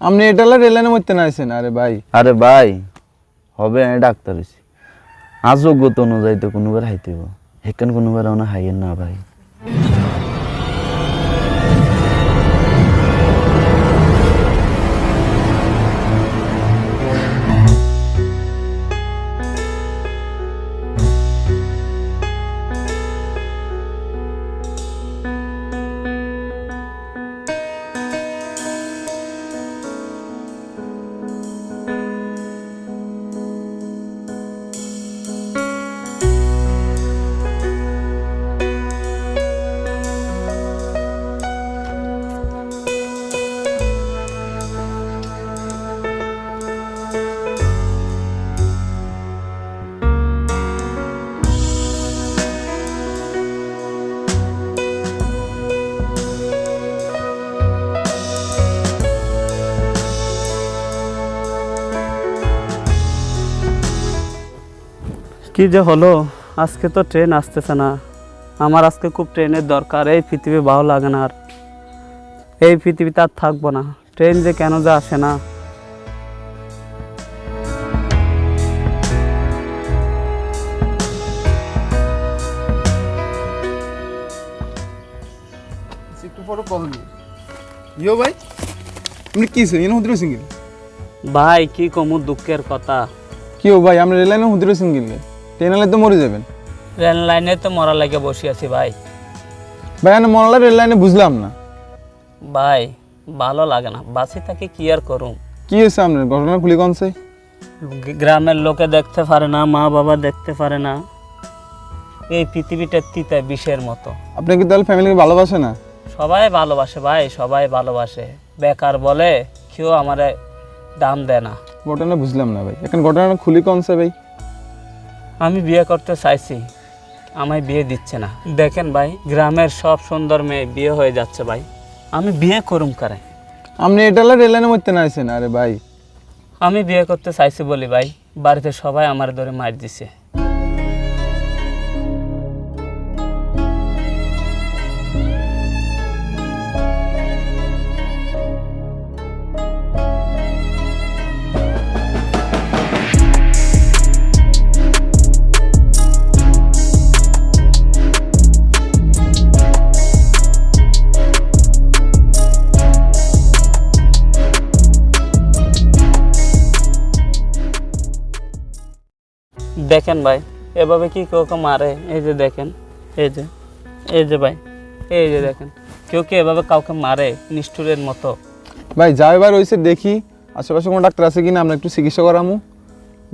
আপনি এটা রেলাইনে মরতে না আছেন আরে ভাই। আরে ভাই, হবে আমি ডাক্তার হইছি। গত অনুযায়ী তো কোনোবার হাইতেব হেকান কোনোবার ওনা হাইয়েন না ভাই। কি যে হলো? আজকে তো ট্রেন আসতেছে না। আমার আজকে খুব ট্রেনের দরকার এই পৃথিবী ভালো লাগে না আর। এই পৃথিবীতে আর থাকব না। ট্রেন যে কেন যে আসে না। ইয়ো ভাই আপনি কি ছিল এনে হুদির সিঙ্গেল ভাই কি কমু দুঃখের কথা। কি ও ভাই আপনি রেলাইনে হুদির সিঙ্গেল ট্রেনালে তো মরে যাবেন। রেল লাইনে তো মরা লাগে বসে আছি ভাই। ভাই আমি মরলা রেল লাইনে বুঝলাম না। ভাই ভালো লাগে না। বাসি থাকি কি আর করুম? কি হয়েছে আপনার? ঘটনা খুলি কোন চাই গ্রামের লোকে দেখতে পারে না মা বাবা দেখতে পারে না। এই পৃথিবীটা তিতা বিষের মতো। আপনি কি তাহলে ফ্যামিলিকে ভালোবাসে না? সবাই ভালোবাসে ভাই সবাই ভালোবাসে। বেকার বলে কেউ আমারে দাম দেয় না। ঘটনা বুঝলাম না ভাই। এখন ঘটনা খুলি কোন চাই ভাই? আমি বিয়ে করতে চাইছি আমায় বিয়ে দিচ্ছে না। দেখেন ভাই গ্রামের সব সুন্দর মেয়ে বিয়ে হয়ে যাচ্ছে ভাই। আমি বিয়ে করুম কারে? আপনি এটা রেলের মধ্যে মরতে নাইছেন আরে ভাই। আমি বিয়ে করতে চাইছি বলি ভাই বাড়িতে সবাই আমার ধরে মার দিছে। দেখেন ভাই এভাবে কি কেউ কেউ মারে? এই যে দেখেন এই যে এই যে ভাই এই যে দেখেন কেউ কি এভাবে কাউকে মারে? নিষ্ঠুরের মতো। ভাই যা এবার হয়েছে দেখি আশেপাশে কোনো ডাক্তার আছে কি না আমরা একটু চিকিৎসা করামু।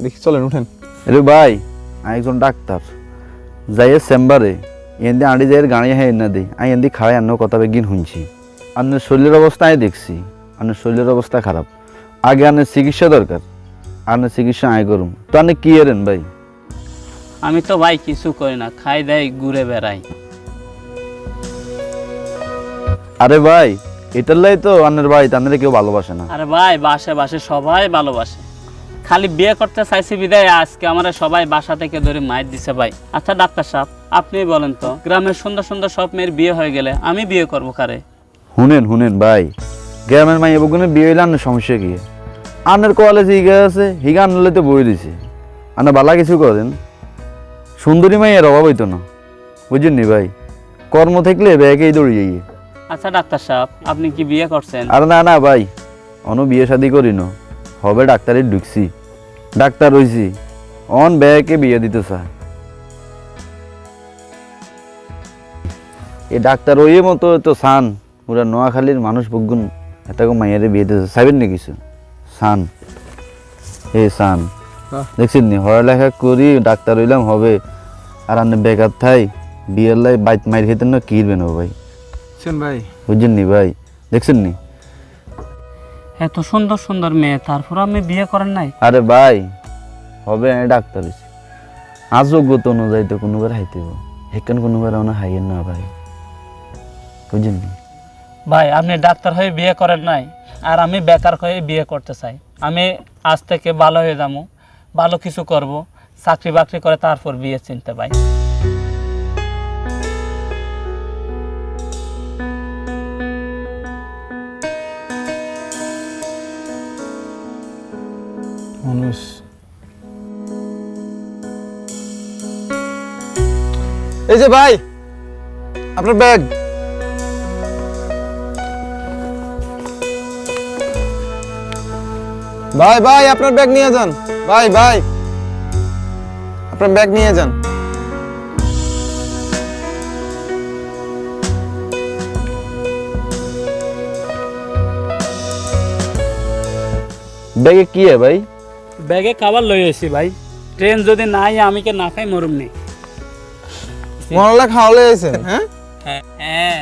দেখি চলেন উঠেন। আরে ভাই আমি একজন ডাক্তার যাইয়ে চেম্বারে এন্দি আড়ি যাইয়ের গাড়ি হ্যাঁ এনে দিই আমি এন্দি খাড়াই আন্ন কথা বেগিন শুনছি আপনার শরীরের অবস্থা আমি দেখছি আপনার শরীরের অবস্থা খারাপ। আগে আপনার চিকিৎসা দরকার আপনার চিকিৎসা আয় করুন তো আপনি কি এরেন ভাই? আমি তো ভাই কিছু করি না খাই দেয় ঘুরে বেড়াই। আরে ভাই এটার লাই তো আপনার ভাই তাদের কেউ ভালোবাসে না। আরে ভাই বাসে বাসে সবাই ভালোবাসে। খালি বিয়ে করতে চাইছি বিদায় আজকে আমরা সবাই বাসা থেকে ধরে মায়ের দিছে ভাই। আচ্ছা ডাক্তার সাহেব আপনি বলেন তো গ্রামের সুন্দর সুন্দর সব মেয়ের বিয়ে হয়ে গেলে আমি বিয়ে করব কারে? শুনেন শুনেন ভাই গ্রামের মাই এবার বিয়ে হইলে আনের সমস্যা কি? আনের কলেজে হিগা আছে হিগা আনলে তো বই দিছে। আনা বালা কিছু করেন? সুন্দরী মাইয়ের অভাব হইতো না। বুঝছেন নি ভাই? কর্ম থাকলে ব্যাগেই দৌড়ে যাইয়ে। আচ্ছা ডাক্তার সাহেব আপনি কি বিয়ে করছেন? আর না না ভাই অন বিয়ে শাদি করি ন। হবে ডাক্তারে ঢুকছি। ডাক্তার হইছি। অন ব্যাগে বিয়ে দিতে চায়। এই ডাক্তার ওই মতো তো সান। ওরা নোয়াখালীর মানুষ বগুন এতকে মাইয়ারে বিয়ে দিতে চাইবেন নি কিছু? সান। এ সান। দেখছেন নি পড়ালেখা করি ডাক্তার হইলাম হবে। আর আপনি বেকার থাই বিয়ের লাই বাইক মাইর খেতে না কিরবেন ও ভাই? শুন ভাই। বুঝছেন নি ভাই? দেখছেন নি এত সুন্দর সুন্দর মেয়ে তারপর আমি বিয়ে করেন নাই? আরে ভাই হবে আমি ডাক্তার হইছি। আযোগ্যতা অনুযায়ী তো কোনোবার হাইতেব হেকান কোনোবার ওনা হাইয়েন না ভাই। বুঝছেন নি ভাই আপনি ডাক্তার হয়ে বিয়ে করেন নাই আর আমি বেকার হয়ে বিয়ে করতে চাই। আমি আজ থেকে ভালো হয়ে যাব ভালো কিছু করব। চাকরি বাকরি করে তারপর বিয়ে চিনতে পাই এই যে ভাই, আপনার ব্যাগ। ভাই ভাই, আপনার ব্যাগ নিয়ে যান। ভাই ভাই। আপনার ব্যাগ নিয়ে যান। ব্যাগে কি है ভাই? ব্যাগে খাবার লই আসি ভাই। ট্রেন যদি নাই আমি কে না খাই মরুম নেই মরলা খাওয়ালে আইছেন হ্যাঁ হ্যাঁ।